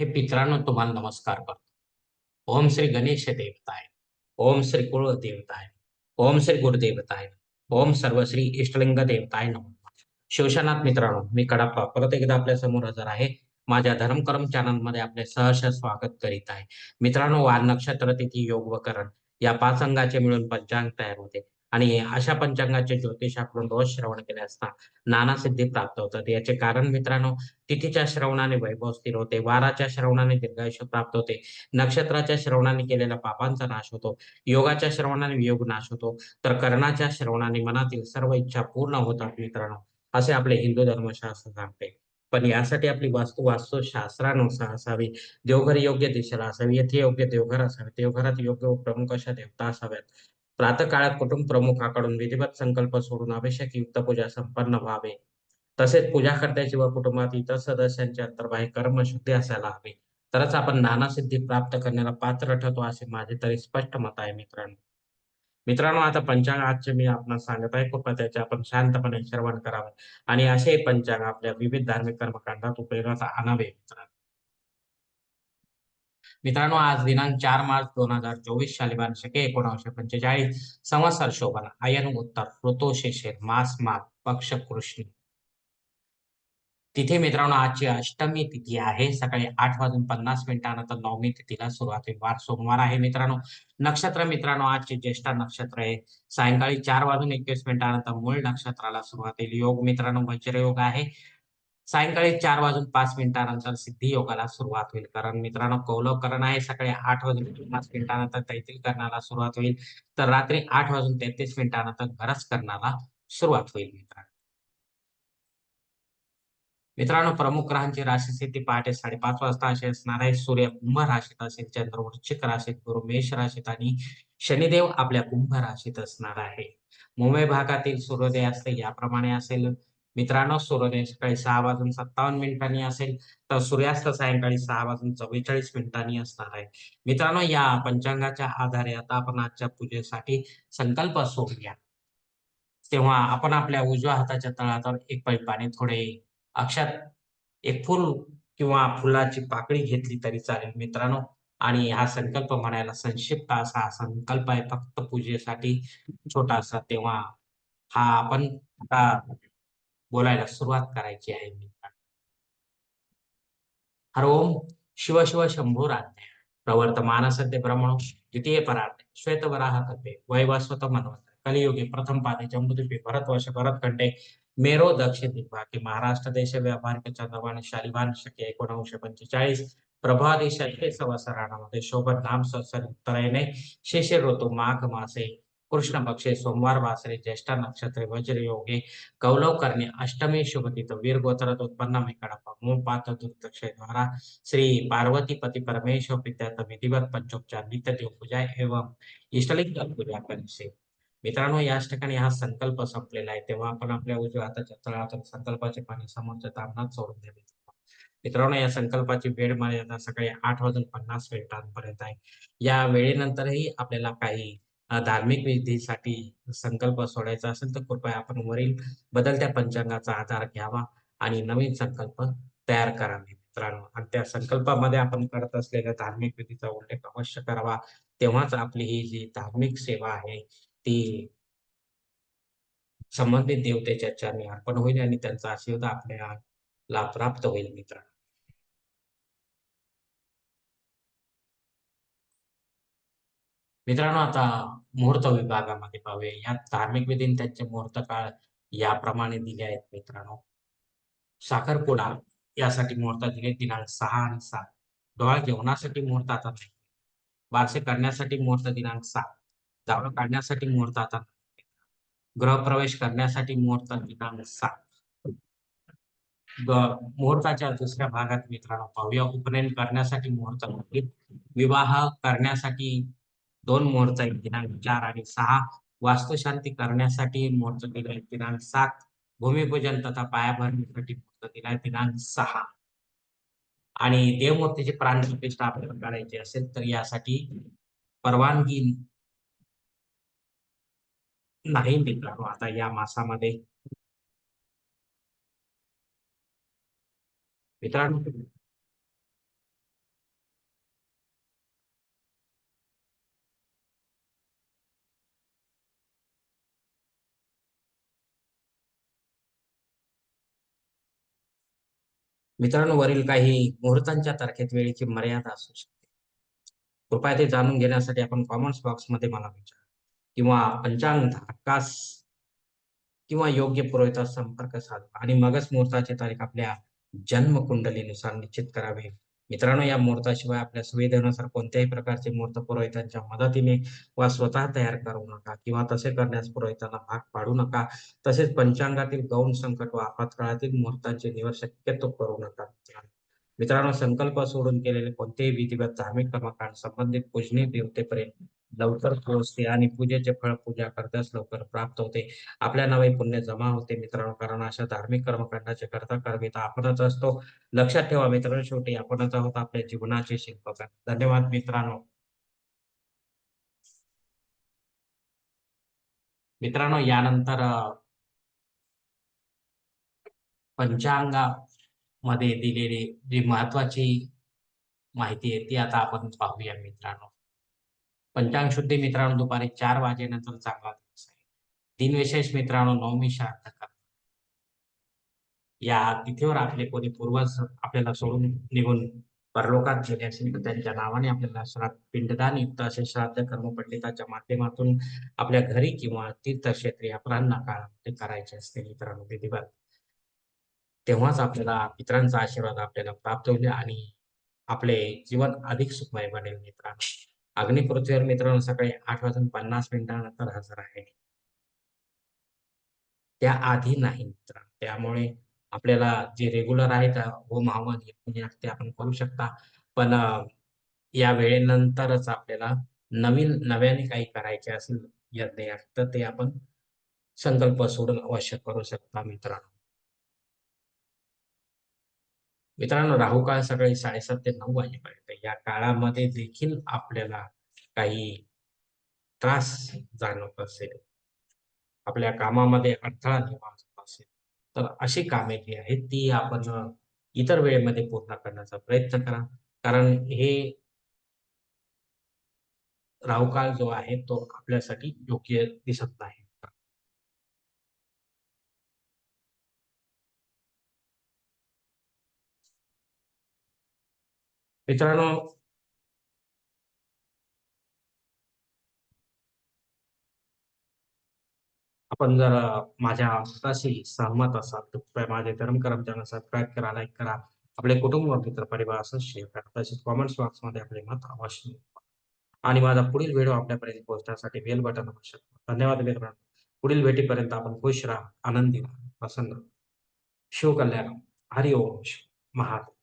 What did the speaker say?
हे पित्रांनो तुम्हाला नमस्कार करतो. ओम श्री गणेश देवताय. ओम श्री कुळ देवताय ओम श्री गुरुदेवताय. ओम सर्व श्री इष्टलिंग देवताय नम शिवशनाथ मित्रांनो मी कडाप्पा परत एकदा आपल्यासमोर हजर आहे. माझ्या धर्मकर्म चॅनलमध्ये आपले सहर्ष स्वागत करीत आहे. मित्रांनो वार नक्षत्र तिथी योग व करण या पाच अंगाचे मिळून पंचांग तयार होते. आणि अशा पंचांगाचे ज्योतिषाकडून रोज श्रवण केले असता नाना सिद्धी प्राप्त होतात. याचे कारण मित्रांनो तिथीच्या श्रवणाने वैभव स्थिर होते वाराच्या श्रवणाने दीर्घायुष्य प्राप्त होते नक्षत्राच्या श्रवणाने केलेल्या पापांचा नाश होतो योगाच्या श्रवणाने योग नाश होतो तर कर्णाच्या श्रवणाने मनातील सर्व इच्छा पूर्ण होतात मित्रांनो असे आपले हिंदू धर्मशास्त्र सांगते. पण यासाठी आपली वास्तू वास्तुशास्त्रानुसार असावी देवघर योग्य दिशेला असावी येथे योग्य देवघर असावे देवघरात योग्य प्रमुख अशा देवता असाव्यात? प्रातः काळात कुटुंब प्रमुखाकडून विधिवत संकल्प सोडून आवश्यक युक्त पूजा संपन्न व्हावे. तसेच पूजाकर्त्याची व कुटुंबात इतर सदस्यांची अंतर्बाह्य कर्मशुद्धी असायला हवी. तरच आपण नाना सिद्धी प्राप्त करण्याला पात्र ठरतो असे माझे तरी स्पष्ट मत आहे मित्रांनो. मित्रांनो आता पंचांग आजचे मी आपणास सांगत आहे. कृपया त्याचे आपण शांतपणे श्रवण करावे. आणि असे पंचांग आपल्या विविध धार्मिक कर्मकांडात उपयोगात आणावे मित्रांनो. मित्रांनो आज दिनांक चार मार्च दोन हजार चोवीस शालिबान शके एकोणीसशे पंचेचाळीस संवत्सर शोभन आयन उत्तर ऋतू शिशिर मास माग पक्ष कृष्ण. तिथे मित्रांनो आजची अष्टमी तिथी आहे. सकाळी आठ वाजून पन्नास मिनिटानंतर नवमी तिथीला सुरुवात होईल वार सोमवार आहे मित्रांनो. नक्षत्र मित्रांनो आजचे ज्येष्ठ नक्षत्र आहे. सायंकाळी चार वाजून एकवीस मिनिटानंतर मूळ नक्षत्राला सुरुवात होईल योग मित्रांनो वज्रयोग आहे. सायंकाळी चार वाजून पाच मिनिटानंतर सिद्धी योगाला सुरुवात होईल. कारण मित्रांनो कौलवकरण आहे. सकाळी आठ वाजून पाच मिनिटानंतर तैतील करण्याला सुरुवात होईल. तर रात्री आठ वाजून तेहतीस मिनिटानंतर घरच करण्याला सुरुवात होईल मित्रांनो. मित्रांनो प्रमुख ग्रहांची राशी स्थिती पहाटे साडेपाच वाजता अशी असणार आहे. सूर्य कुंभ राशीत असेल चंद्र वृश्चिक राशीत गुरु मेष राशीत आणि शनिदेव आपल्या कुंभ राशीत असणार आहे. मुंबई भागातील सूर्योदय असते याप्रमाणे असेल. मित्रांनो सूर्योदय सकाळी सहा वाजून सत्तावन्न मिनिटांनी असेल तर सूर्यास्त सायंकाळी सहा वाजून चव्वेचाळीस मिनिटांनी असणार आहे. मित्रांनो या पंचांगाच्या आधारे आता आपण आजच्या पूजेसाठी संकल्प सोडूया. तेव्हा आपण आपल्या उजव्या हाताच्या तळावर एक पैपाने थोडे अक्षात एक फुल किंवा फुलाची पाकळी घेतली तरी चालेल मित्रांनो. आणि हा संकल्प म्हणायला संक्षिप्त असा हा संकल्प आहे फक्त पूजेसाठी छोटासा. तेव्हा हा आपण बोलायला सुरुवात करायची आहे मित्रांनो हर ओम शिव शिव शंभो राज्ञ प्रवर्तमान सद्य ब्रह्मण द्वितीय परार्थ श्वेतवराह कल्पे वैवस्वत मनवत कलियुगे प्रथम पादे जम्बुद्वीपे भरतवर्ष भरतखंडे मेरो दक्ष दिग्भागी महाराष्ट्र देश व्यावहारिक चंद्रवाणी शालिवान शके एकोणीसशे पंचेचाळीस प्रभादी शके संवत्सरामध्ये शोभन नाम सत्सर उत्तरेने शिशिर ऋतू माघ मासे कृष्ण पक्षे सोमवार वासरे ज्येष्ठ नक्षत्रे वज्र योगे कौलव करणे अष्टमी शुभतीत वीर गोत्रात उत्पन्न मेकडप्पा मूळ पात्र दुर्दक्ष द्वारा श्री पार्वती पती परमेश्वर पित्यात विधिवत पंचोपचार नित्य देवपूजा एवं इष्टलिंग पूजा करीसे मित्रांनो याच ठिकाणी हा संकल्प संपलेला आहे. तेव्हा आपण आपल्या उजव्या हाताच्या तळातून संकल्पाचे पाणी समोरच्या तांबणात सोडून द्यावे मित्रांनो या संकल्पाची वेळ मर्यादा सकाळी आठ वाजून पन्नास मिनिटांपर्यंत आहे. या वेळेनंतरही आपल्याला काही धार्मिक विधीसाठी संकल्प सोडायचा असेल तर कृपया आपण वरील बदलत्या पंचांगाचा आधार घ्यावा आणि नवीन संकल्प तयार करावे मित्रांनो. आणि त्या संकल्पामध्ये आपण करत असलेल्या धार्मिक विधीचा उल्लेख अवश्य करावा. तेव्हाच आपली ही जी धार्मिक सेवा आहे ती संबंधित देवतेच्या चरणी अर्पण होईल आणि त्यांचा आशीर्वाद आपल्याला प्राप्त होईल मित्रांनो. मित्रांनो आता मुहूर्त विभागामध्ये पाहूया. या धार्मिक विधी त्यांचे मुहूर्त काळ याप्रमाणे दिले आहेत मित्रांनो. साखरपुडा यासाठी मुहूर्त दिले दिनांक सहा आणि सात. डोळा जेवणासाठी मुहूर्त आता नाही. बारसे करण्यासाठी मुहूर्त दिनांक सात. जावळ काढण्यासाठी मुहूर्त आता गृहप्रवेश करण्यासाठी मुहूर्त दिनांक सात. मुहूर्ताच्या दुसऱ्या भागात मित्रांनो पाहूया. उपनयन करण्यासाठी मुहूर्त विवाह करण्यासाठी दोन मोर्चा आहेत दिनांक चार आणि सहा. वास्तुशांती करण्यासाठी मोर्चा दिलाय दिनांक सात. भूमिपूजन तथा पायाभरणीसाठी मुहूर्त दिलाय दिनांक सहा. आणि देवमूर्तीची प्राणप्रतिष्ठा आपल्याला करायची असेल तर यासाठी परवानगी नाही मित्रांनो आता या मासामध्ये मित्रांनो मित्रांनो वरील काही मुहूर्तांच्या तारखेत वेळेची मर्यादा असू शकते. कृपया ते जाणून घेण्यासाठी आपण कॉमेंट्स बॉक्समध्ये मला विचार. किंवा पंचांग धाकास किंवा योग्य पुरोहिता संपर्क साधा आणि मगच मुहूर्ताची तारीख आपल्या जन्म कुंडलीनुसार निश्चित करावे. मित्रांनो या मुहूर्ताशिवाय आपल्या सुविधेनुसार कोणत्याही प्रकारचे मुहूर्त पुरोहितांच्या मदतीने वा स्वतः तयार करू नका किंवा तसे करण्यास पुरोहितांना भाग पाडू नका. तसेच पंचांगातील गौण संकट व आपत्काळातील मुहूर्तांचे निवड शक्यतो करू नका. मित्रांनो संकल्प सोडून केलेले कोणतेही विधिवत धार्मिक कर्मकांड संबंधित पूजनीय देवतेपर्यंत लवकर पोहोचते आणि पूजेचे फळ पूजा करताच लवकर प्राप्त होते. आपल्या नावे पुण्य जमा होते मित्रांनो कारण अशा धार्मिक कर्मकांडाचे करता करविता आपणच असतो. लक्षात ठेवा मित्रांनो शेवटी आपणच आहोत आपल्या जीवनाचे शिल्पकार. धन्यवाद मित्रांनो. मित्रांनो यानंतर पंचांगामध्ये दिलेली जी महत्वाची माहिती आहे ती आता आपण पाहूया मित्रांनो. पंचांग शुद्धी मित्रांनो दुपारी चार वाजेनंतर चांगला दिवस आहे. दिनविशेष मित्रांनो नवमी श्राद्ध या तिथीवर आपले कोणी पूर्वज आपल्याला सोडून निघून परलोकात गेले असेल तर त्यांच्या नावाने आपल्याला श्राद्ध पिंडदान युक्त असे श्राद्ध कर्म पंडिताच्या माध्यमातून आपल्या घरी किंवा तीर्थक्षेत्री अपरांना काळामध्ये करायचे असते मित्रांनो विधिवत. तेव्हाच आपल्याला पित्रांचा आशीर्वाद आपल्याला प्राप्त होईल आणि आपले जीवन अधिक सुखमय बनेल मित्रांनो. अग्निपृथ्वीवर मित्रांनो सकाळी आठ वाजून पन्नास मिनिटानंतर हजर आहे. त्या आधी नाही मित्रांनो. त्यामुळे आपल्याला जे रेग्युलर आहेत होम हवन ते आपण करू शकता. पण या वेळेनंतरच आपल्याला नवीन नव्याने काही करायचे असेल यज्ञ तर ते आपण संकल्प सोडून अवश्य करू शकता मित्रांनो. मित्रांनो राहू काळ सकाळी साडेसात ते नऊ वाजेपर्यंत या काळामध्ये देखील आपल्याला काही त्रास जाणवत असेल आपल्या कामामध्ये अडथळा निर्माण होत असेल तर अशी कामे जी आहेत ती आपण इतर वेळेमध्ये पूर्ण करण्याचा प्रयत्न करा. कारण हे राहुकाळ जो आहे तो आपल्यासाठी योग्य दिसत नाही. मित्रांनो आपण जर माझ्या मताशी सहमत असाल तर कृपया माझे धर्म कर्मचाऱ्यांना सबस्क्राईब करा लाईक करा. आपले कुटुंब मित्र परिवार असं शेअर करा. तसेच कॉमेंट्स बॉक्समध्ये आपले मत अवश्य आणि माझा पुढील व्हिडिओ आपल्यापर्यंत पोहोचण्यासाठी बेल बटन आवश्यक धन्यवाद मित्रांनो. पुढील भेटीपर्यंत आपण खुश राहा आनंदी राहा. प्रसन्न शिवकल्याण. हरिओम महादेव.